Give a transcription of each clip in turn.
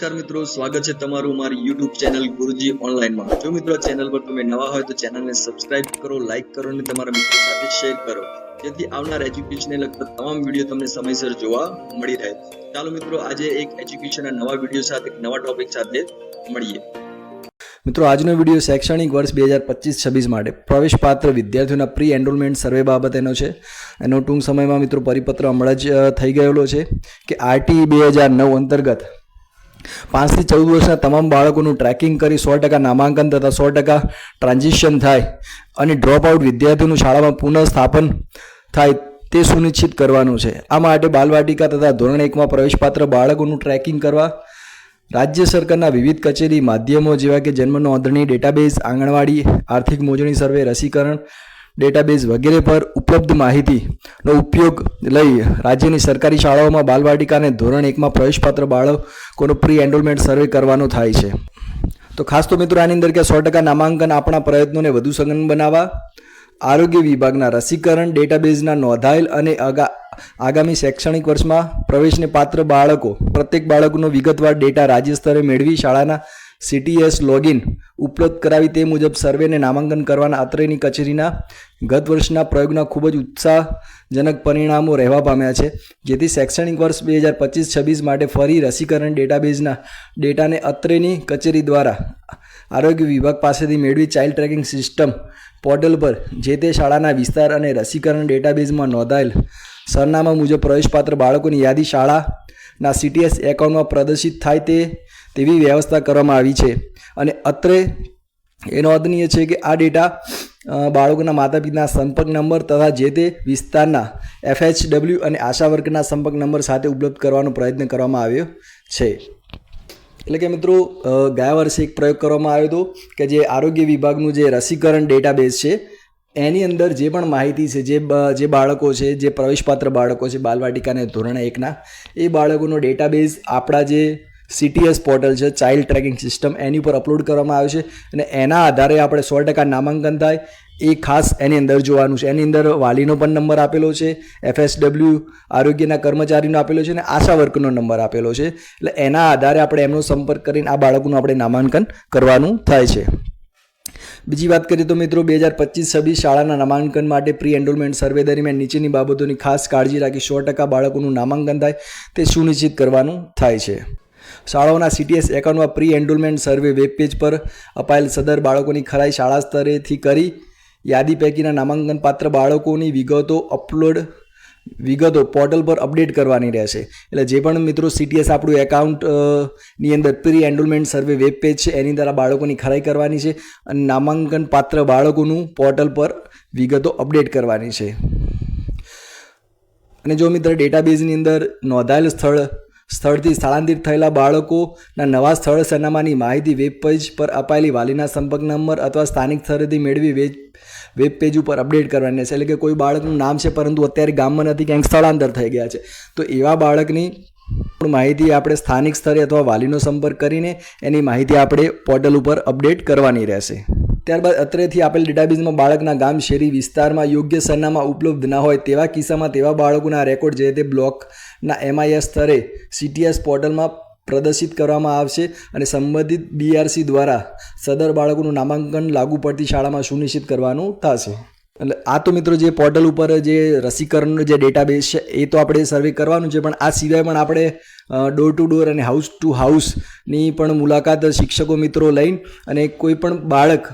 નમસ્કાર મિત્રો, સ્વાગત છે તમારું મારી યુટ્યુબ ચેનલ ગુરુજી ઓનલાઈનમાં. જો મિત્રો ચેનલ પર તમે નવા હોય તો ચેનલને સબસ્ક્રાઇબ કરો, લાઈક કરો અને તમારા મિત્રો સાથે શેર કરો. જેથી આવનાર એજ્યુકેશનને લગતા તમામ વીડિયો તમને સમયસર જોવા મળી રહે. ચાલો મિત્રો, આજે એક એજ્યુકેશનના નવા વીડિયો સાથે એક નવા ટોપિક સાથે મળીએ. મિત્રો, આજનો વીડિયો શૈક્ષણિક વર્ષ બે હજાર પચીસ છવ્વીસ માટે પ્રવેશપાત્ર વિદ્યાર્થીઓના પ્રી એનરોલમેન્ટ સર્વે બાબતેનો છે. એનો ટૂંક સમયમાં મિત્રો પરિપત્ર હમણાં જ થઈ ગયેલો છે કે આરટી બે હજાર નવ અંતર્ગત પાંચથી ચૌદ વર્ષના તમામ બાળકોનું ટ્રેકિંગ કરી સો ટકા નામાંકન તથા સો ટકા ટ્રાન્ઝિશન થાય અને ડ્રોપ આઉટ વિદ્યાર્થીઓનું શાળામાં પુનઃસ્થાપન થાય તે સુનિશ્ચિત કરવાનું છે. આ માટે બાલવાટિકા તથા ધોરણ એકમાં પ્રવેશપાત્ર બાળકોનું ટ્રેકિંગ કરવા રાજ્ય સરકારના વિવિધ કચેરી માધ્યમો જેવા કે જન્મ નોંધણી ડેટાબેઝ આંગણવાડી, આર્થિક મોજણી સર્વે રસીકરણ ડેટાબેઝ વગેરે પર ઉપલબ્ધ માહિતીનો ઉપયોગ લઈ રાજ્યની સરકારી શાળાઓમાં બાલવાટિકાને ધોરણ એકમાં પ્રવેશપાત્ર બાળકોનો પ્રી એનરોલમેન્ટ સર્વે કરવાનો થાય છે. તો ખાસ તો મિત્રો આની અંદર કે સો ટકા નામાંકન આપણા પ્રયત્નોને વધુ સઘન બનાવવા, આરોગ્ય વિભાગના રસીકરણ, ડેટાબેઝના નોંધાયેલ અને અગા આગામી શૈક્ષણિક વર્ષમાં પ્રવેશને પાત્ર બાળકો, પ્રત્યેક બાળકનો વિગતવાર ડેટા રાજ્ય સ્તરે મેળવી શાળાના સીટીએસ લોગિન ઉપલબ્ધ કરાવી તે મુજબ સર્વેને નામાંકન કરવાના અત્રેની કચેરીના ગત વર્ષના પ્રયોગના ખૂબ જ ઉત્સાહજનક પરિણામો રહેવા પામ્યા છે. જેથી શૈક્ષણિક વર્ષ બે હજાર પચીસ છવ્વીસ માટે ફરી રસીકરણ ડેટાબેઝના ડેટાને અત્રેની કચેરી દ્વારા આરોગ્ય વિભાગ પાસેથી મેળવી ચાઇલ્ડ ટ્રેકિંગ સિસ્ટમ પોર્ટલ પર જે તે શાળાના વિસ્તાર અને રસીકરણ ડેટાબેઝમાં નોંધાયેલ સરનામા મુજબ પ્રવેશપાત્ર બાળકોની યાદી શાળાના સીટીએસ એકાઉન્ટમાં પ્રદર્શિત થાય તે તેવી વ્યવસ્થા કરવામાં આવી છે. અને અત્રે એ નોંધનીય છે કે આ ડેટા બાળકોના માતા પિતાના સંપર્ક નંબર તથા જે તે વિસ્તારના એફએચડબલ્યુ અને આશા વર્ગના સંપર્ક નંબર સાથે ઉપલબ્ધ કરવાનો પ્રયત્ન કરવામાં આવ્યો છે. એટલે કે મિત્રો ગયા વર્ષે એક પ્રયોગ કરવામાં આવ્યો હતો કે જે આરોગ્ય વિભાગનું જે રસીકરણ ડેટાબેઝ છે, એની અંદર જે પણ માહિતી છે, જે જે બાળકો છે, જે પ્રવેશપાત્ર બાળકો છે, બાલવાટિકાને ધોરણ એકના, એ બાળકોનો ડેટાબેઝ આપણા જે સીટીએસ પોર્ટલ છે, ચાઇલ્ડ ટ્રેકિંગ સિસ્ટમ, એની ઉપર અપલોડ કરવામાં આવે છે અને એના આધારે આપણે સો ટકા નામાંકન થાય. એ ખાસ એની અંદર જોવાનું છે. એની અંદર વાલીનો પણ નંબર આપેલો છે એફએસડબલ્યુ આરોગ્યના કર્મચારીનો આપેલો છે અને આશા વર્કનો નંબર આપેલો છે. એટલે એના આધારે આપણે એમનો સંપર્ક કરીને આ બાળકોનું આપણે નામાંકન કરવાનું થાય છે. બીજી વાત કરીએ તો મિત્રો બે હજાર પચીસ છવ્વીસ શાળાના નામાંકન માટે પ્રી એનરોલમેન્ટ સર્વે દરમિયાન નીચેની બાબતોની ખાસ કાળજી રાખી સો ટકા બાળકોનું નામાંકન થાય તે સુનિશ્ચિત કરવાનું થાય છે. શાળાઓના સીટીએસ એકાઉન્ટમાં pre enrolment survey web page પર અપાયેલ સદર બાળકોની ખરાઈ શાળા સ્તરેથી કરી. યાદી પૈકીના નામાંકન પાત્ર બાળકોની વિગતો અપલોડ વિગતો પોર્ટલ પર અપડેટ કરવાની રહેશે. એટલે જે પણ મિત્રો સીટીએસ આપણું એકાઉન્ટની અંદર pre enrolment survey web page છે, એની આ બાળકોની ખરાઈ કરવાની છે અને નામાંકન પાત્ર બાળકોનું પોર્ટલ પર વિગતો અપડેટ કરવાની છે. અને જો મિત્ર ડેટાબેઝની અંદર નોંધાયેલ સ્થળ સ્થળથી સ્થળાંતરિત થયેલા બાળકોના નવા સ્થળ સરનામાની માહિતી વેબ પેજ પર અપાયેલી વાલીના સંપર્ક નંબર અથવા સ્થાનિક સ્થળેથી મેળવી વેબ વેબ પેજ ઉપર અપડેટ કરવાની છે એટલે કે કોઈ બાળકનું નામ છે, પરંતુ અત્યારે ગામમાં નથી, ક્યાંક સ્થળાંતર થઈ ગયા છે. તો એવા બાળકની માહિતી આપણે સ્થાનિક સ્તરે અથવા વાલીનો સંપર્ક કરીને એની માહિતી આપણે પોર્ટલ ઉપર અપડેટ કરવાની રહેશે. ત્યારબાદ અત્રેથી આપેલ ડેટાબેઝમાં બાળકના ગામ, શેરી વિસ્તારમાં યોગ્ય સરનામા ઉપલબ્ધ ના હોય તેવા કિસ્સામાં તેવા બાળકોના રેકોર્ડ જે તે બ્લોકના એમઆઈએસ સ્તરે સીટીએસ પોર્ટલમાં પ્રદર્શિત કરવામાં આવશે અને સંબંધિત બીઆરસી દ્વારા સદર બાળકોનું નામાંકન લાગુ પડતી શાળામાં સુનિશ્ચિત કરવાનું થશે. એટલે આ તો મિત્રો જે પોર્ટલ ઉપર જે રસીકરણનો જે ડેટાબેઝ છે, એ તો આપણે સર્વે કરવાનું છે, પણ આ સિવાય પણ આપણે ડોર ટુ ડોર અને હાઉસ ટુ હાઉસની પણ મુલાકાત શિક્ષકો મિત્રો લઈને અને કોઈ પણ બાળક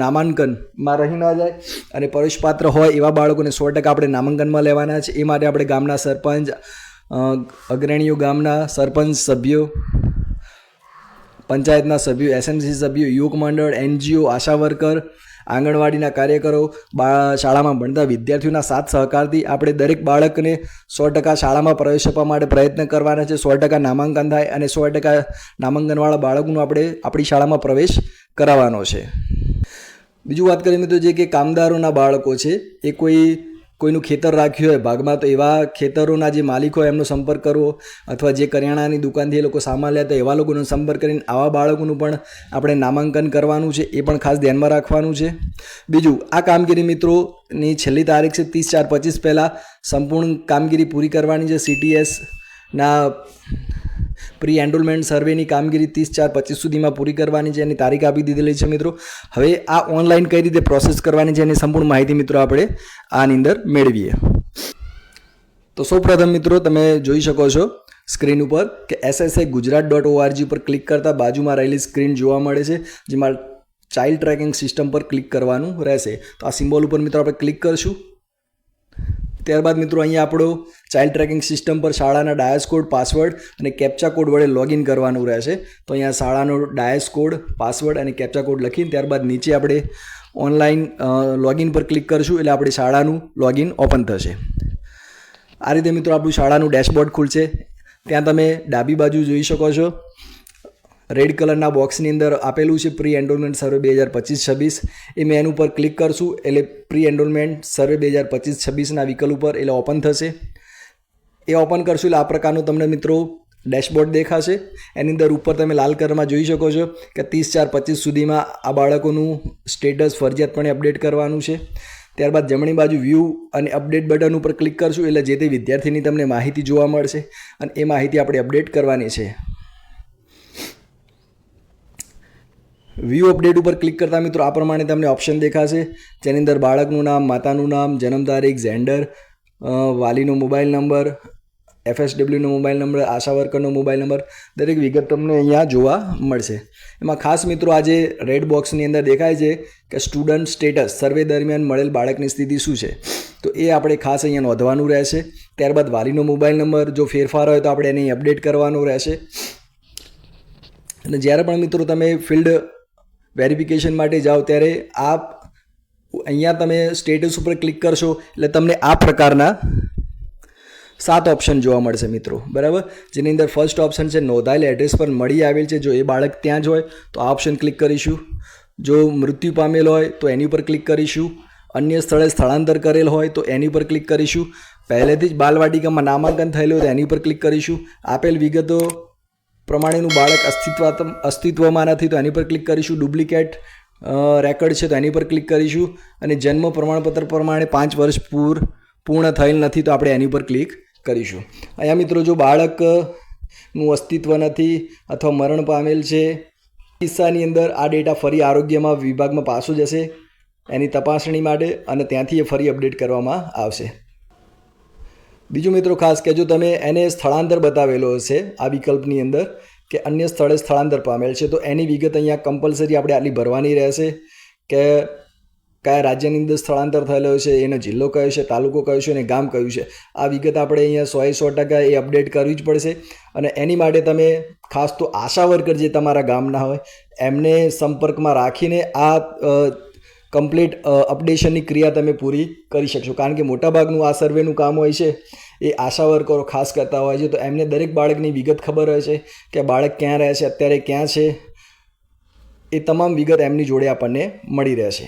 નામાંકનમાં રહી ન જાય અને પ્રવેશપાત્ર હોય એવા બાળકોને સો ટકા આપણે નામાંકનમાં લેવાના છે. એ માટે આપણે ગામના સરપંચ અગ્રણીઓ, ગામના સરપંચ સભ્યો, પંચાયતના સભ્યો એસએમસી સભ્યો, યુવક મંડળ એનજીઓ આશા વર્કર આંગણવાડીના કાર્યકરો બા, શાળામાં ભણતા વિદ્યાર્થીઓના સાથ સહકારથી આપણે દરેક બાળકને સો ટકા શાળામાં પ્રવેશ આપવા માટે પ્રયત્ન કરવાના છે. સો ટકા નામાંકન થાય અને સો ટકા નામાંકનવાળા બાળકનું આપણે આપણી શાળામાં પ્રવેશ કરાવવાનો છે. બીજું વાત કરીએ તો જે કે કામદારોના બાળકો છે, એ કોઈ કોઈનું ખેતર રાખ્યું હોય ભાગમાં તો એવા ખેતરોના જે માલિકો એમનો સંપર્ક કરવો અથવા જે કરિયાણાની દુકાનથી એ લોકો સામાન લેતા એવા લોકોનો સંપર્ક કરીને આવા બાળકોનું પણ આપણે નામાંકન કરવાનું છે, એ પણ ખાસ ધ્યાનમાં રાખવાનું છે. બીજું, આ કામગીરી મિત્રોની છેલ્લી તારીખ છે, ત્રીસ ચાર પચીસ પહેલાં સંપૂર્ણ કામગીરી પૂરી કરવાની છે સીટીએસના પ્રી એન્ડોલમેન્ટ સર્વેની કામગીરી ત્રીસ ચાર પચીસ સુધીમાં પૂરી કરવાની છે એની તારીખ આપી દીધેલી છે મિત્રો. હવે આ ઓનલાઈન કઈ રીતે પ્રોસેસ કરવાની છે એની સંપૂર્ણ માહિતી મિત્રો આપણે આની અંદર મેળવીએ. તો સૌપ્રથમ મિત્રો તમે જોઈ શકો છો સ્ક્રીન ઉપર કે એસએસઆઈ ગુજરાત ડોટ ઓઆરજી પર ક્લિક કરતાં બાજુમાં રહેલી સ્ક્રીન જોવા મળે છે, જેમાં ચાઇલ્ડ ટ્રેકિંગ સિસ્ટમ પર ક્લિક કરવાનું રહેશે. તો આ સિમ્બોલ ઉપર મિત્રો આપણે ક્લિક કરશું. ત્યારબાદ મિત્રો અહીંયા આપણો ચાઇલ્ડ ટ્રેકિંગ સિસ્ટમ પર શાળાના ડાયસ કોડ પાસવર્ડ અને કેપ્ચા કોડ વડે લોગિન કરવાનું રહેશે. તો અહીંયા શાળાનો ડાયસ કોડ પાસવર્ડ અને કેપ્ચા કોડ લખીને ત્યારબાદ નીચે આપણે ઓનલાઈન લોગિન પર ક્લિક કરશું એટલે આપણી શાળાનું લોગિન ઓપન થશે. આ રીતે મિત્રો આપણું શાળાનું ડેશબોર્ડ ખુલશે. ત્યાં તમે ડાબી બાજુ જોઈ શકો છો. રેડ કલરના બોક્સની અંદર આપેલું છે પ્રી એન્ડોલમેન્ટ સર્વે બે હજાર પચીસ છવ્વીસ. એ એનું પર ક્લિક કરશું એટલે પ્રી એન્ડોલમેન્ટ સર્વે બે હજાર પચીસ છવ્વીસના વિકલ્પ ઉપર એટલે ઓપન થશે. એ ઓપન કરશું. એટલે આ પ્રકારનું તમને મિત્રો ડેશબોર્ડ દેખાશે. એની અંદર ઉપર તમે લાલ કલરમાં જોઈ શકો છો કે ત્રીસ ચાર પચીસ સુધીમાં આ બાળકોનું સ્ટેટસ ફરજિયાતપણે અપડેટ કરવાનું છે. ત્યારબાદ જમણી બાજુ વ્યૂ અને અપડેટ બટન ઉપર ક્લિક કરશું. એટલે જે તે વિદ્યાર્થીની તમને માહિતી જોવા મળશે અને એ માહિતી આપણે અપડેટ કરવાની છે. વ્યૂ અપડેટ ઉપર ક્લિક કરતા મિત્રો આ પ્રમાણે તમને ઓપ્શન દેખાશે. જેની અંદર બાળકનું નામ, માતાનું નામ, જન્મ તારીખ જેન્ડર વાલીનો મોબાઈલ નંબર એફએસડબલ્યુનો મોબાઈલ નંબર આશા વર્કરનો મોબાઈલ નંબર દરેક વિગત તમને અહીંયા જોવા મળશે. એમાં ખાસ મિત્રો આજે રેડ બોક્સની અંદર દેખાય છે કે સ્ટુડન્ટ સ્ટેટસ સર્વે દરમિયાન મળેલ બાળકની સ્થિતિ શું છે. તો એ આપણે ખાસ અહીંયા નોંધવાનું રહેશે. ત્યારબાદ વાલીનો મોબાઈલ નંબર જો ફેરફાર હોય તો આપણે એને અપડેટ કરવાનો રહેશે. અને જ્યારે પણ મિત્રો તમે ફિલ્ડ વેરિફિકેશન માટે જાઓ, ત્યારે આ અહીંયા તમે સ્ટેટસ ઉપર ક્લિક કરશો એટલે તમને આ પ્રકારના સાત ઓપ્શન જોવા મળશે મિત્રો. બરાબર? જેની અંદર ફર્સ્ટ ઓપ્શન છે, નોંધાયેલ એડ્રેસ પર મળી આવેલ છે. જો એ બાળક ત્યાં જ હોય, તો આ ઓપ્શન ક્લિક કરીશું. જો મૃત્યુ પામેલ હોય, તો એની ઉપર ક્લિક કરીશું. અન્ય સ્થળે સ્થળાંતર કરેલ હોય, તો એની ઉપર ક્લિક કરીશું. પહેલેથી જ બાલવાટિકામાં નામાંકન થયેલું હોય, તો એની ઉપર ક્લિક કરીશું. આપેલ વિગતો પ્રમાણેનું બાળક અસ્તિત્વ અસ્તિત્વમાં નથી, તો એની પર ક્લિક કરીશું. ડુપ્લિકેટ રેકર્ડ છે, તો એની પર ક્લિક કરીશું. અને જન્મ પ્રમાણપત્ર પ્રમાણે પાંચ વર્ષ પૂર, પૂર્ણ થયેલ નથી, તો આપણે એની પર ક્લિક કરીશું. અહીંયા મિત્રો જો બાળકનું અસ્તિત્વ નથી અથવા મરણ પામેલ છે કિસ્સાની અંદર આ ડેટા ફરી આરોગ્યમાં વિભાગમાં પાછો જશે. એની તપાસણી માટે અને ત્યાંથી એ ફરી અપડેટ કરવામાં આવશે. બીજું મિત્રો ખાસ કે જો તમે એને સ્થળાંતર બતાવેલો હશે આ વિકલ્પની અંદર કે અન્ય સ્થળે સ્થળાંતર પામેલ છે. તો એની વિગત અહીંયા કમ્પલસરી આપણે આટલી ભરવાની રહેશે કે કયા રાજ્યની અંદર સ્થળાંતર થયેલો છે, એનો જિલ્લો કયો છે, તાલુકો કયો છે અને ગામ કયું છે. આ વિગત આપણે અહીંયા સો સો ટકા એ અપડેટ કરવી જ પડશે. અને એની માટે તમે ખાસ તો આશા વર્કર જે તમારા ગામના હોય, એમને સંપર્કમાં રાખીને આ કમ્પ્લીટ અપડેશનની ક્રિયા તમે પૂરી કરી શકશો. કારણ કે મોટાભાગનું આ સર્વેનું કામ હોય છે, એ આશા વર્કરો ખાસ કરતા હોય છે. તો એમને દરેક બાળકની વિગત ખબર હોય છે કે બાળક ક્યાં રહે છે, અત્યારે ક્યાં છે, એ તમામ વિગત એમની જોડે આપણને મળી રહેશે.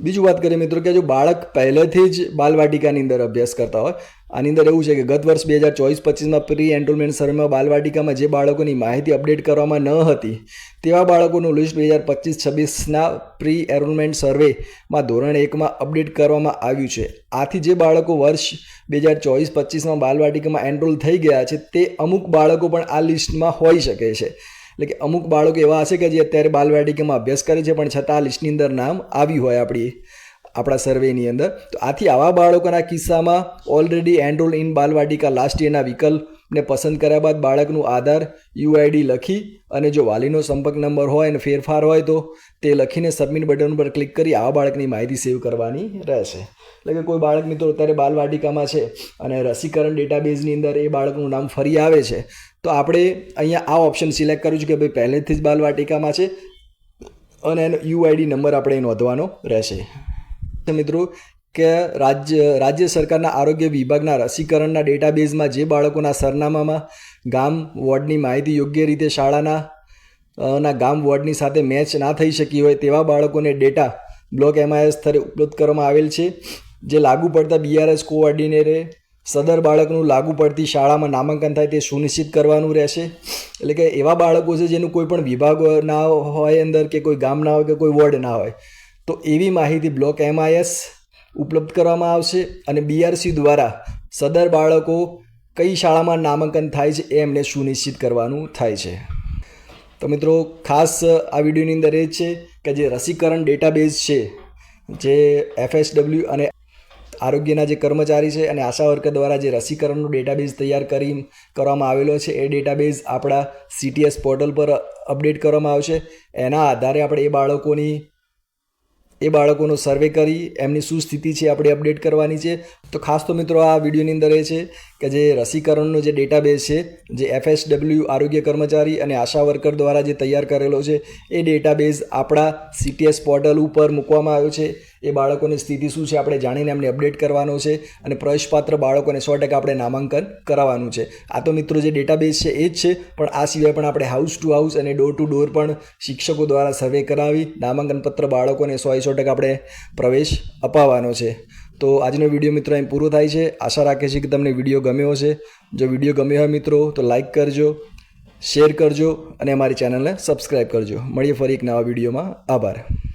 બીજું વાત કરીએ મિત્રો કે જો બાળક પહેલેથી જ બાલવાટિકાની અંદર અભ્યાસ કરતા હોય, આની અંદર એવું છે કે ગત વર્ષ બે હજાર ચોવીસ પચીસમાં પ્રી એન્રોલમેન્ટ સર્વેમાં બાલવાટિકામાં જે બાળકોની માહિતી અપડેટ કરવામાં ન હતી, તેવા બાળકોનું લિસ્ટ બે હજાર પચીસ છવ્વીસના પ્રી એનરોલમેન્ટ સર્વેમાં ધોરણ એકમાં અપડેટ કરવામાં આવ્યું છે. આથી જે બાળકો વર્ષ બે હજાર ચોવીસ પચીસમાં બાલવાટિકામાં એનરોલ થઈ ગયા છે, તે અમુક બાળકો પણ આ લિસ્ટમાં હોઈ શકે છે. એટલે કે અમુક બાળકો એવા હશે કે જે અત્યારે બાલવાટિકામાં અભ્યાસ કરે છે, પણ છતાં આ લિસ્ટની અંદર નામ આવ્યું હોય આપણી, આપણા સર્વેની અંદર. તો આથી આવા બાળકોના કિસ્સામાં already enrol in Balvatika last યરના વિકલ્પને પસંદ કર્યા બાદ બાળકનું આધાર યુઆઈડી લખી અને જો વાલીનો સંપર્ક નંબર હોય અને ફેરફાર હોય તો તે લખીને સબમિટ બટન પર ક્લિક કરી આવા બાળકની માહિતી સેવ કરવાની રહેશે. એટલે કે કોઈ બાળક મિત્રો અત્યારે બાલવાટિકામાં છે અને રસીકરણ ડેટાબેઝની અંદર એ બાળકનું નામ ફરી આવે છે તો આપણે અહીંયા આ ઓપ્શન સિલેક્ટ કર્યું છે કે ભાઈ પહેલેથી જ બાલવાટિકામાં છે અને એનો યુઆઈડી નંબર આપણે નોંધવાનો રહેશે. મિત્રો, કે રાજ્ય રાજ્ય સરકારના આરોગ્ય વિભાગના રસીકરણના ડેટાબેઝમાં જે બાળકોના સરનામામાં ગામ વોર્ડની માહિતી યોગ્ય રીતે શાળાના ના ગામ વોર્ડની સાથે મેચ ના થઈ શકી હોય તેવા બાળકોને ડેટા બ્લોક એમઆઈએસ સ્તરે ઉપલબ્ધ કરવામાં આવેલ છે. જે લાગુ પડતા બીઆરએસ કોઓર્ડિનેટરે સદર બાળકનું લાગુ પડતી શાળામાં નામાંકન થાય તે સુનિશ્ચિત કરવાનું રહેશે. એટલે કે એવા બાળકો છે જેનું કોઈ પણ વિભાગ ના હોય અંદર કે કોઈ ગામ ના હોય કે કોઈ વોર્ડ ના હોય. તો એવી માહિતી બ્લોક એમઆઈએસ ઉપલબ્ધ કરવામાં આવશે અને બીઆરસી દ્વારા સદર બાળકો કઈ શાળામાં નામાંકન થાય છે એ એમને સુનિશ્ચિત કરવાનું થાય છે. તો મિત્રો, ખાસ આ વિડીયોની અંદર એ છે કે જે રસીકરણ ડેટાબેઝ છે, જે એફએસડબલ્યુ અને આરોગ્યના જે કર્મચારી છે અને આશા વર્કર દ્વારા જે રસીકરણનો ડેટાબેઝ તૈયાર કરી કરવામાં આવેલો છે, એ ડેટાબેઝ આપણા સીટીએસ પોર્ટલ પર અપડેટ કરવામાં આવશે. એના આધારે આપણે એ બાળકોની, એ બાળકોનો સર્વે કરી એમની શું સ્થિતિ છે આપણે અપડેટ કરવાની છે. તો ખાસ તો મિત્રો આ વિડીયોની અંદર એ છે કે જે રસીકરણનો જે ડેટાબેઝ છે, જે એફએસડબલ્યુ આરોગ્ય કર્મચારી અને આશા વર્કર દ્વારા જે તૈયાર કરેલો છે, એ ડેટાબેઝ આપણા સીટીએસ પોર્ટલ ઉપર મૂકવામાં આવ્યો છે. એ બાળકોની સ્થિતિ શું છે આપણે જાણીને એમને અપડેટ કરવાનો છે અને પ્રવેશપાત્ર બાળકોને સો ટકા આપણે નામાંકન કરાવવાનું છે. આ તો મિત્રો જે ડેટાબેઝ છે એ જ છે, પણ આ સિવાય પણ આપણે હાઉસ ટુ હાઉસ અને ડોર ટુ ડોર પણ શિક્ષકો દ્વારા સર્વે કરાવી નામાંકનપત્ર બાળકોને સો સો ટકા આપણે પ્રવેશ અપાવવાનો છે. તો આજનો વીડિયો મિત્રો અહીં પૂરો થાય છે. આશા રાખે છે કે તમને વીડિયો ગમ્યો હશે. જો વીડિયો ગમ્યો હોય મિત્રો, તો લાઇક કરજો શેર કરજો અને અમારી ચેનલને સબસ્ક્રાઈબ કરજો. મળીએ ફરી એક નવા વિડીયોમાં. આભાર.